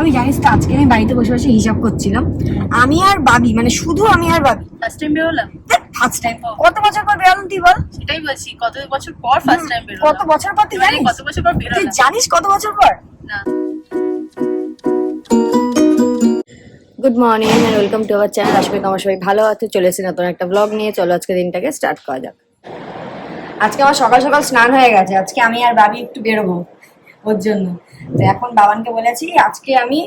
আমি জানিস তো আজকে আমি বাড়িতে বসে বসে হিসাব করছিলাম। আমি আর বাবি মানে শুধু আমি আর বাবি। ফার্স্ট টাইম বেরোলাম? ফার্স্ট টাইম কত বছর পর বেরোলাম তুই বল? সেটাই বলছি কত বছর পর ফার্স্ট টাইম বেরোলাম? কত বছর পর তুই জানিস? কত বছর পর তুই জানিস কত বছর পর? না। Good morning and welcome to our channel আশা করি তোমার সবাই ভালো আছে। চলে এসেছি নতুন একটা ব্লগ নিয়ে। চলো আজকে দিনটাকে স্টার্ট করা যাক। আজকে আমার সকাল সকাল স্নান হয়ে গেছে। আজকে আমি আর বাবি একটু বেরোবো। ওর জন্য। তো এখন বাবানকে বলেছি আজকে আমি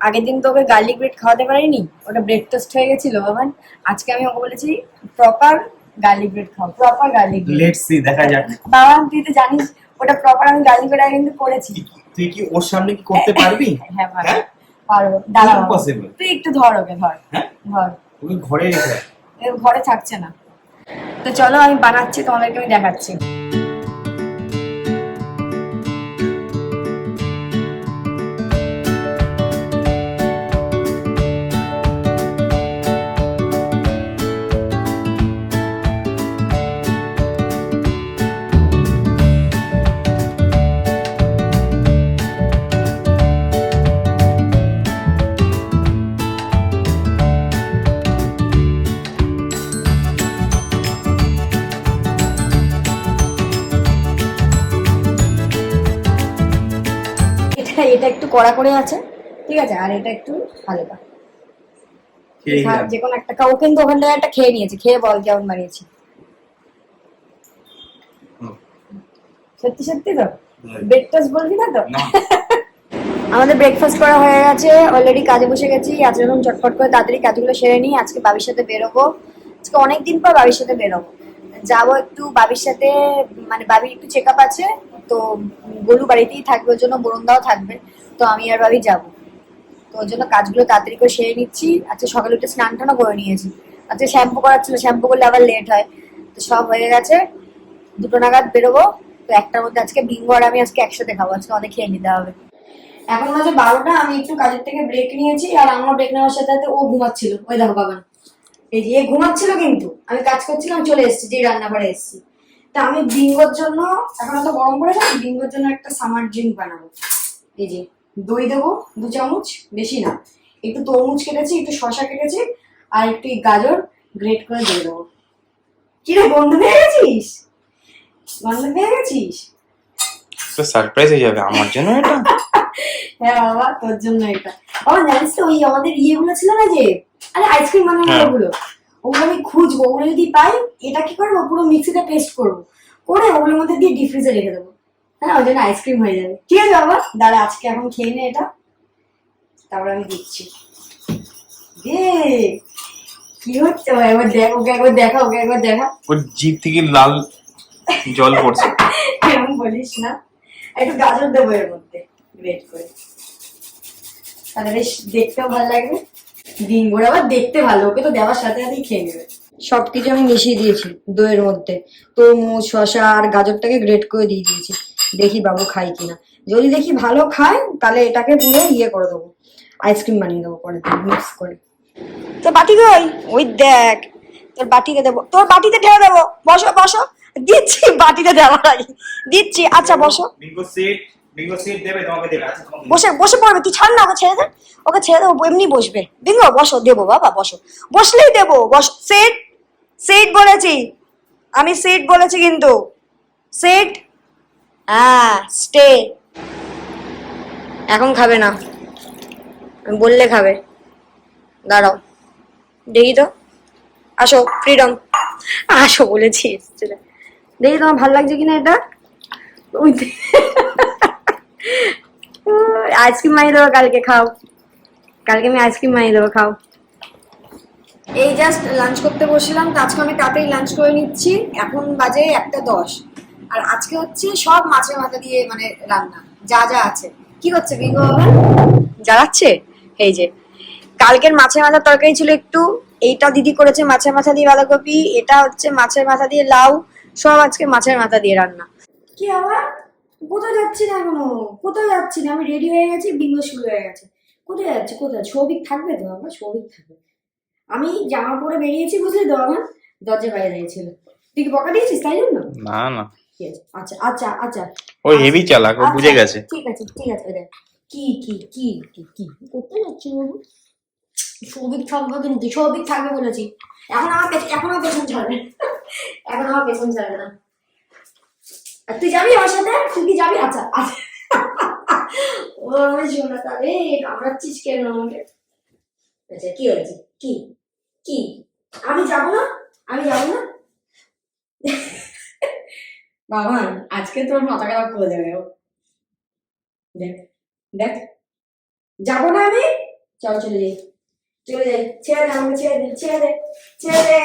আগের দিন তো ওকে গার্লিক ব্রেড খাওয়াতে পারিনি ওটা ব্রেড টোস্ট হয়ে গেছিল বাবান। আজকে আমি ওকে বলেছি প্রপার গার্লিক ব্রেড খাও proper garlic bread let's see দেখা যাক। বাবা তুই তো জানিস ওটা প্রপার আমি গার্লিক ব্রেড আগে কিন্তু করেছি। তুই কি ওর সামনে কি করতে পারবি? হ্যাঁ পারব। হ্যাঁ? পারব। দাঁড়া বাবা। তুই একটু ধর ওকে ধর। হ্যাঁ? ধর। ওকে ঘরে রেখে ঘরে থাকছে না। তো চলো আমি বানাচ্ছি তোমাদেরকে আমি দেখাচ্ছি। এটা এটা একটু কড়া করে আছে ঠিক আছে? আর এটা একটু হালকা। খা- যা। কোনো একটা। ও কিন্তু ওখান থেকে একটা খেয়ে নিয়েছে খেয়ে বল কেমন বানিয়েছি। সত্যি সত্যি তো। ব্রেড টোস্ট বলবি না তো? আমাদের ব্রেকফাস্ট করা হয়ে গেছে অলরেডি কাজে বসে গেছি আজ এরকম চটপট করে তাড়াতাড়ি কাজগুলো সেরে নিই আজকে বাবির সাথে বেরোবো। আজকে অনেকদিন পর বাবির সাথে বেরোবো। যাব একটু বাবির সাথে মানে বাবির একটু চেক আপ আছে তো গরু বাড়িতেই থাকবে, ওর জন্য বরুণদাও থাকবে, তো আমি আর বাবি যাব। তো ওর জন্য কাজগুলো তাড়াতাড়ি করে সেরে নিচ্ছি। আচ্ছা সকালে উঠে স্নান টানও করে নিয়েছি। আচ্ছা শ্যাম্পু করার ছিল শ্যাম্পু করলে আবার লেট হয়। তো সব হয়ে গেছে, দুটো নাগাদ বেরোবো। তো একটার মধ্যে আজকে বিঙ্গো আর আমি আজকে একসাথে খাব, আজকে অনেক খেয়ে নিতে হবে। এখন মাঝে বারোটা, আমি একটু কাজের থেকে ব্রেক নিয়েছি, আর আমার ব্রেক নেওয়ার সাথে সাথে ও ঘুমাচ্ছিল। ওই দেখো বাবান এই যে ঘুমাচ্ছিল কিন্তু। আমি কাজ করছিলাম, চলে এসেছি যে রান্নাঘরে এসেছি। তা আমি বিঙ্গোর জন্য এখন তো গরম পড়ে যায় বিঙ্গোর জন্য একটা সামার ড্রিঙ্ক বানাবো। এই যে দই দেবো দু চামচ বেশি না। একটু তরমুজ কেটেছি একটু শশা কেটেছি আর একটু গাজর গ্রেট করে দিয়ে দেবো। কি রে বন্ধু পেয়ে গেছিস? বন্ধু পেয়ে গেছিস? তো সারপ্রাইজ হয়ে যাবে আমার জন্য এটা? হ্যাঁ বাবা তোর জন্য এটা। বাবা জানিস তো ওই আমাদের ইয়েগুলো ছিল না যে আরে আইসক্রিম বানানো হ্যাঁ। ওগুলো আমি খুঁজবো ওগুলো যদি পাই এটা কি করব? পুরো মিক্সিতে পেস্ট করব। করে ওগুলোর মধ্যে দিয়ে ডিপ ফ্রিজে রেখে দেবো। হ্যাঁ ওই জন্য আইসক্রিম হয়ে যাবে। ঠিক আছে বাবা দাঁড়া আজকে এখন খেয়ে নে এটা। তারপর আমি দিচ্ছি। দে কি হচ্ছে? একবার দেখ ওকে একবার দেখা ওকে একবার দেখা। ওর জিভ থেকে লাল জল পড়ছে। এরকম বলিস না। একটু গাজর দেবো এর মধ্যে গ্রেট করে। তাহলে বেশ দেখতেও ভালো লাগবে। ডিঙ্গোর আবার দেখতে ভালো ওকে তো দেওয়ার সাথে সাথেই খেয়ে নেবে। সবকিছু আমি মিশিয়ে দিয়েছি দইয়ের মধ্যে। তরমুজ শশা আর গাজরটাকে গ্রেট করে দিয়ে দিয়েছি। দেখি বাবু খাই কিনা। যদি দেখি ভালো খায় তাহলে এটাকে পুরো ইয়ে করে দেবো। আইসক্রিম বানিয়ে দেবো পরে মিক্স করে। তোর বাটি কই? ওই দেখ তোর বাটিকে দেবো। তোর বাটিতে ঢেলে দেবো। বসো বসো। দিচ্ছি বাটিতে দেওয়ার আগে। দিচ্ছি আচ্ছা বসো। আচ্ছা বসে বসে পড়বে, তুই ছাড় না ওকে ছেড়ে দে। ওকে ছেড়ে দেবো এমনি বসবে। বিঙ্গো, বসো, দেবো, বাবা, বসো। বসলেই দেবো, বস। সেট সেট বলেছি। আমি সেট বলেছি কিন্তু। সেট হ্যাঁ স্টে। এখন খাবে না। বললে খাবে। দাঁড়াও। দেখি তো। আসো ফ্রিডম আসো বলেছি। দেখি তোমার ভালো লাগছে কিনা এটা? আইসক্রিম মানিয়ে দেবো কালকে খাও। কালকে আমি আইসক্রিম মানিয়ে দেবো খাও। এই জাস্ট লাঞ্চ করতে বসলাম তো আজকে আমি তাড়াতাড়ি লাঞ্চ করে নিচ্ছি। এখন বাজে একটা দশ। আর আজকে হচ্ছে সব মাছের মাথা দিয়ে মানে রান্না যা যা আছে। কি করছে বিঙ্গো জ্বালাচ্ছে? এই যে কালকের মাছের মাথার তরকারি ছিল একটু। এইটা দিদি করেছে মাছের মাথা দিয়ে বাঁধাকপি এটা হচ্ছে মাছের মাথা দিয়ে লাউ। সব আজকে মাছের মাথা দিয়ে রান্না। কি আবার? কোথায় যাচ্ছি না এখনও কোথায় যাচ্ছি না আমি রেডি হয়ে গেছি বিঙ্গো শুরু হয়ে গেছে। কোথায় যাচ্ছি কোথায়? সৌভিক থাকবে তো আমার সৌভিক থাকবে। আমি জামা পরে বেরিয়েছি বুঝলি তো আমার দরজা বাইরে দাঁড়িয়েছিল। তুই কি বকা দিয়েছিস তাই জন্য? না না। আচ্ছা আচ্ছা আচ্ছা। ও হেভি চালাক ও বুঝে আচ্ছা, গেছে। ঠিক আছে ঠিক আছে দেখ। কি কি কি কি কি? করতে যাচ্ছি বাবু? সৌভিক থাকবে কিন্তু সৌভিক থাকবে বলেছি। এখন আমার পেছন এখন আমার পেছন ছাড়বে। এখন আমার পেছন ছাড়বে না। আর তুই যাবি আমার সাথে? তুই কি যাবি? আচ্ছা, আচ্ছা। ও আমি শোনা তাহলে কামড়াচ্ছিস কেন আমাকে? আচ্ছা কি হয়েছে? কি? কি? আমি যাব না? আমি যাব না? বাবা, আজকে তোর মাথা খারাপ করে দেবে দেখ দেখ। যাব না আমি? চল চলে যাই। চলে যাই। ছেড়ে দে আমাকে, ছেড়ে দে ছেড়ে দে ছেড়ে দে।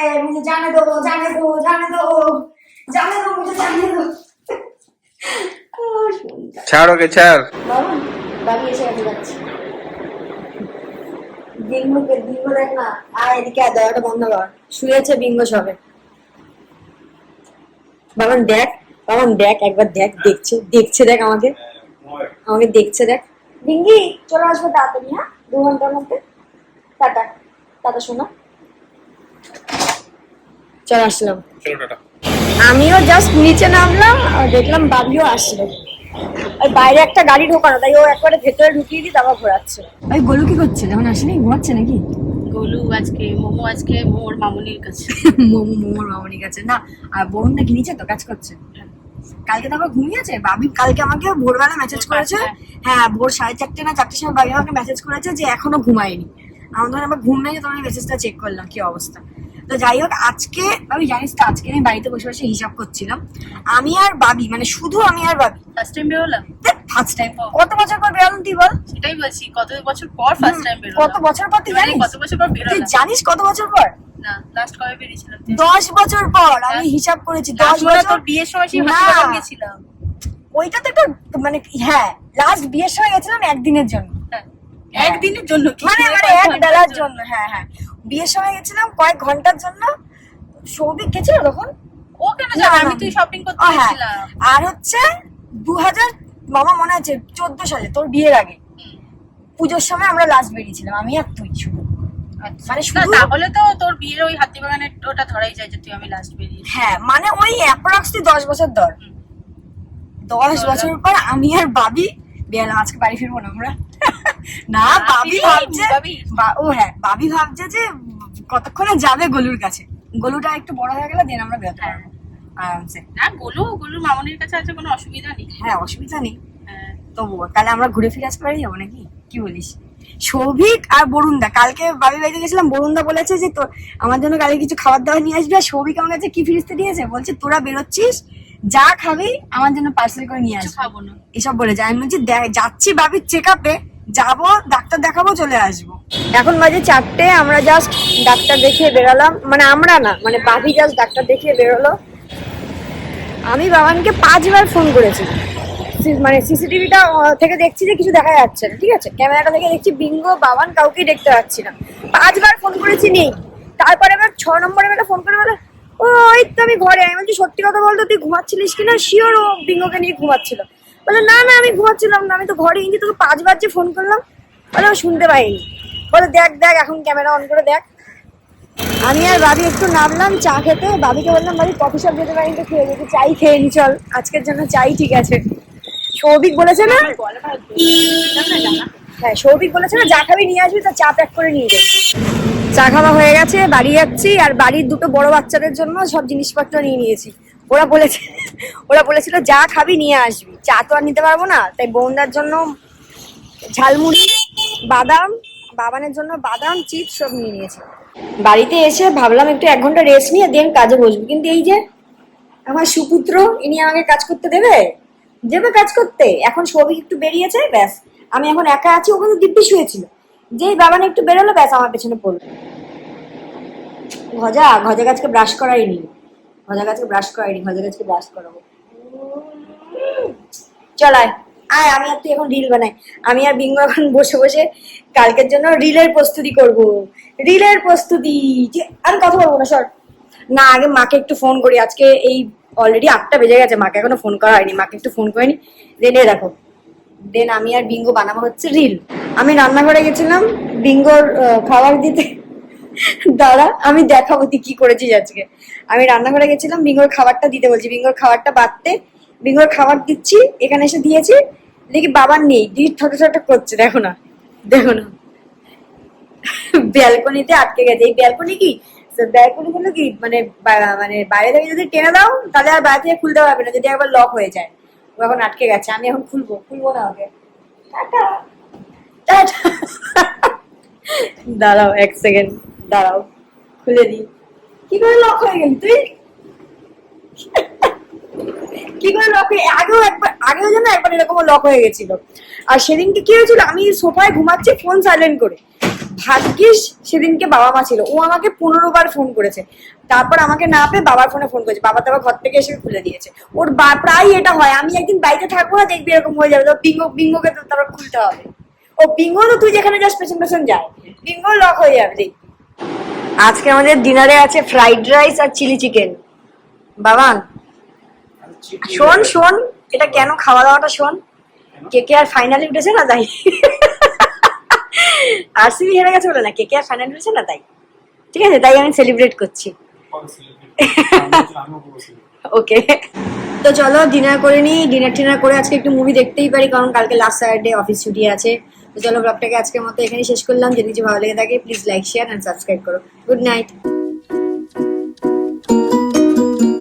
জানে দেবো জানে দেবো জানে দেবো। জানে দেবো জানে দেবো। ছাড় ওকে ছাড়। বাবা এসে গেছে যাচ্ছি। বিঙ্গুকে বিঙ্গু দেখ না আর এদিকে আর দরজাটা বন্ধ কর। শুয়েছে বিঙ্গু সবে। বাবান দেখ বাবান দেখ একবার দেখ দেখছে দেখছে দেখ আমাকে। আমাকে দেখছে দেখ। বিঙ্গি চলে আসবে তাড়াতাড়ি হ্যাঁ? দু ঘণ্টার মধ্যে? টাটা টাটা শোনা। চলে আসলাম। চলো টাটা। আমিও জাস্ট নিচে নামলাম আর দেখলাম বাবিও আসলো। আর বাইরে একটা গাড়ি ঢোকানো তাই ও একবারে ভেতরে ঢুকিয়ে দিই তারপর ঘোরাচ্ছে। ওই গোলু কি করছে? যখন আসেনি ঘুমাচ্ছে নাকি? গোলু আজকে মোমো আজকে মোর মামুনির কাছে। মোমো মোমোর মামনি গেছে না আর বরুণ নাকি নিচে তো কাজ করছে। কালকে তো আবার ঘুমিয়েছে? বাবি কালকে আমাকে ভোরবেলা মেসেজ করেছে। হ্যাঁ। ভোর সাড়ে চারটে না চারটের সময় বাবি আমাকে মেসেজ করেছে যে এখনও ঘুমায়নি। আমার তখন আবার ঘুম ভেঙে তখন মেসেজটা চেক করলাম কি অবস্থা? তো যাই হোক আজকে আমি জানিস তো আজকে আমি বাড়িতে বসে বসে হিসাব করছিলাম। আমি আর বাবি মানে শুধু আমি আর বাবি ফার্স্ট টাইম বেরোলাম? ফার্স্ট টাইম কত বছর পর বেরোলাম তুই বল? সেটাই বলছি কত বছর পর ফার্স্ট টাইম বেরোলাম কত বছর পর তুই জানিস? কত বছর পর তুই জানিস কত বছর পর? না লাস্ট কবে বেরিয়েছিলাম? দশ বছর পর আমি। হিসাব করেছি দশ বছর তোর বিয়ের সময় সেই না। হাসপাতাল গেছিলাম। ওইটা তো একটা মানে হ্যাঁ লাস্ট বিয়ের সময় গেছিলাম একদিনের জন্য। হ্যাঁ। একদিনের জন্য মানে মানে এক বেলার জন্য হ্যাঁ হ্যাঁ। বিয়ের সময় গেছিলাম কয়েক ঘণ্টার জন্য। সৌভিক গেছিল তখন? ও কেন যাবে? আমি তুই শপিং করতে হ্যাঁ। গেছিলাম। আর হচ্ছে দু হাজার মামা মনে আছে চোদ্দ সালে তোর বিয়ের আগে। পুজোর সময় আমরা লাস্ট বেরিয়েছিলাম আমি আর তুই শুধু। আচ্ছা। মানে তাহলে তো তোর বিয়ের ওই হাতিবাগানের ওটা ধরাই যায় যে তুই আমি লাস্ট বেরিয়েছি। হ্যাঁ মানে ওই অ্যাপ্রক্স তুই দশ বছর ধর। দশ বছর পর আমি আর বাবি বেলা আজকে বাড়ি ফিরবো না আমরা। না বাবি ভাবছে ও হ্যাঁ বাবি ভাবছে যে কতক্ষণে যাবে গলুর কাছে। গলুটা একটু বড় হয়ে গেলে দেন আমরা বেরোতে পারব আরামসে। না গোলু গোলুর মামুনির কাছে আছে কোনো অসুবিধা নেই। হ্যাঁ অসুবিধা নেই। হ্যাঁ। তবুও তাহলে আমরা ঘুরে ফিরে আসতে পারি যাব নাকি? কি বলিস? সৌভিক আর বরুণদা কালকে বাবি বাড়িতে গেছিলাম বরুণদা বলেছে যে তো আমার জন্য কালকে কিছু খাবার দাবার নিয়ে আসবি আর সৌভিক আমার কাছে কি ফিরিস্তে দিয়েছে? বলছে তোরা বেরোচ্ছিস যা খাবি আমার জন্য পার্সেল করে নিয়ে আসবি। এসব বলেছে আমি বলছি "দেখ- যাচ্ছি বাবির চেক আপে যাব, ডাক্তার দেখাবো, চলে আসব। এখন বাজে চারটে, আমরা জাস্ট ডাক্তার দেখিয়ে বেরোলাম। মানে আমরা না মানে বাবি জাস্ট ডাক্তার দেখিয়ে বেরোলো। আমি বাবানকে পাঁচবার ফোন করেছি। মানে সিসিটিভিটা থেকে দেখছি যে কিছু দেখা যাচ্ছে না, ঠিক আছে? ক্যামেরাটা থেকে দেখছি বিঙ্গো, বাবান কাউকেই দেখতে পাচ্ছি না। পাঁচবার ফোন করেছি, নেই। তারপরে এবার ছ নম্বরে বেলা ফোন করে বলে, ও ওই তো আমি ঘরে। আমি বলছি, সত্যি কথা বলতো, তুই ঘুমাচ্ছিলিস কিনা? শিওর ও বিঙ্গোকে নিয়ে ঘুমাচ্ছিল। বলে, না না, আমি ঘুমাচ্ছিলাম না, আমি তো ঘরে ইঞ্জি তোকে পাঁচবার যে ফোন করলাম। বলে ও শুনতে পাইনি। বলে, দেখ দেখ, এখন ক্যামেরা অন করে দেখ। আমি আর বাবি একটু নামলাম চা খেতে। বাবিকে বললাম, বাবি কফি শপ যেতে পারি তো, খেয়ে যেতে চাই খেয়ে নি, চল। আজকের জন্য চাই ঠিক আছে। সৌভিক বলেছে না? হ্যাঁ সৌভিক বলেছে না, যা খাবি নিয়ে আসবি, তা চা প্যাক করে নিয়ে যাবি চা খাওয়া হয়ে গেছে, বাড়ি যাচ্ছি, আর বাড়ির দুটো বড় বাচ্চাদের জন্য সব জিনিসপত্র নিয়ে নিয়েছি। ওরা বলেছে, ওরা বলেছিল, যা খাবি নিয়ে আসবি। চা তো আর নিতে পারব না, তাই বোনদার জন্য ঝালমুড়ি, বাদাম, বাবানের জন্য বাদাম, চিপস সব নিয়ে নিয়েছি। বাড়িতে এসে ভাবলাম একটু এক ঘণ্টা রেস্ট নিয়ে দেন কাজে বসবো। কিন্তু এই যে আমার সুপুত্র, ইনি আমাকে কাজ করতে দেবে? দেবে কাজ করতে। এখন সৌভিক একটু বেরিয়েছে, ব্যাস। আমি এখন একা আছি, ওখানে দিব্যি শুয়েছিল। যেই বাবান একটু বেরোলো, ব্যাস আমার পেছনে পড়ল। গজা গজা গাছকে ব্রাশ করাইনি গজা গাছকে ব্রাশ করাইনি গজা গাছকে ব্রাশ করাবো। চল আয়। আয়, আমি আর তুই এখন রিল বানাই। আমি আর বিঙ্গো এখন বসে বসে কালকের জন্য রিলের প্রস্তুতি করব। রিলের প্রস্তুতি। যে, আমি কথা বলব না, সর। না, আগে মাকে একটু ফোন করি। আজকে এই অলরেডি আটটা বেজে গেছে, মাকে এখনও ফোন করা হয়নি। মাকে একটু ফোন করে নি। দেন এ দেখো। দেন আমি আর বিঙ্গো বানাবো হচ্ছে রিল আমি রান্নাঘরে গেছিলাম, বিঙ্গোর খাবার দিতে। দাঁড়া, আমি দেখাবো তুই কি করেছিস আজকে। আমি রান্নাঘরে গেছিলাম, বিঙ্গোর খাবারটা দিতে বলছি। বিঙ্গোর খাবারটা বাড়তে বিঙ্গোর খাবার দিচ্ছি, এখানে এসে দিয়েছি। দেখি বাবার নেই দিদি ছোট ছোট করছে, দেখো না দেখো না। ব্যালকনিতে আটকে গেছে। এই ব্যালকনি কি? ব্যালকনি গুলো কি? মানে মানে বাইরে থেকে যদি টেনে দাও, তাহলে আর বাইরে থেকে খুলতে পারবে না, যদি একবার লক হয়ে যায়। ও এখন আটকে গেছে, আমি এখন খুলবো খুলবো না ওকে। দাঁড়াও এক সেকেন্ড দাঁড়াও, খুলে দিই। কি করে লক হয়ে গেল তুই? কি করে লক হয়ে আগেও একবার আগেও যেন একবার এরকম লক হয়ে গেছিল। আর সেদিনকে কি হয়েছিল? আমি সোফায় ঘুমাচ্ছি ফোন সাইলেন্ট করে। ভাগ্যিস সেদিনকে বাবা মা ছিল। ও আমাকে পনেরো বার ফোন করেছে। তারপর আমাকে না পেয়ে বাবার ফোনে ফোন করেছে। বাবা তারপর ঘর থেকে এসে খুলে দিয়েছে। ওর প্রায় এটা হয়। আমি একদিন বাড়িতে থাকব না, দেখবি এরকম হয়ে যাবে। তো বিঙ্গো বিঙ্গোকে তো তারপর খুলতে হবে। ও বিঙ্গো তো তুই যেখানে যাস, পেছন পেছন যায় বিঙ্গো লক হয়ে যাবে দেখবি আজকে আমাদের ডিনারে আছে ফ্রাইড রাইস আর চিলি চিকেন বাবান শোন শোন এটা কেন খাওয়া দাওয়াটা শোন? কে কে আর ফাইনালি উঠেছে না তাই? আরসিবি হেরে গেছে বলে না কে কে আর ফাইনালি উঠেছে না তাই? ঠিক আছে তাই আমি সেলিব্রেট করছি। ওকে তো চলো ডিনার করে নিই ডিনার টিনার করে আজকে একটু মুভি দেখতেই পারি কারণ কালকে লাস্ট স্যাটারডে অফিস ছুটি আছে। তো চলো ব্লগটাকে আজকের মতো এখানেই শেষ করলাম। যদি কিছু ভালো লেগে থাকে please like share and subscribe করো। Good night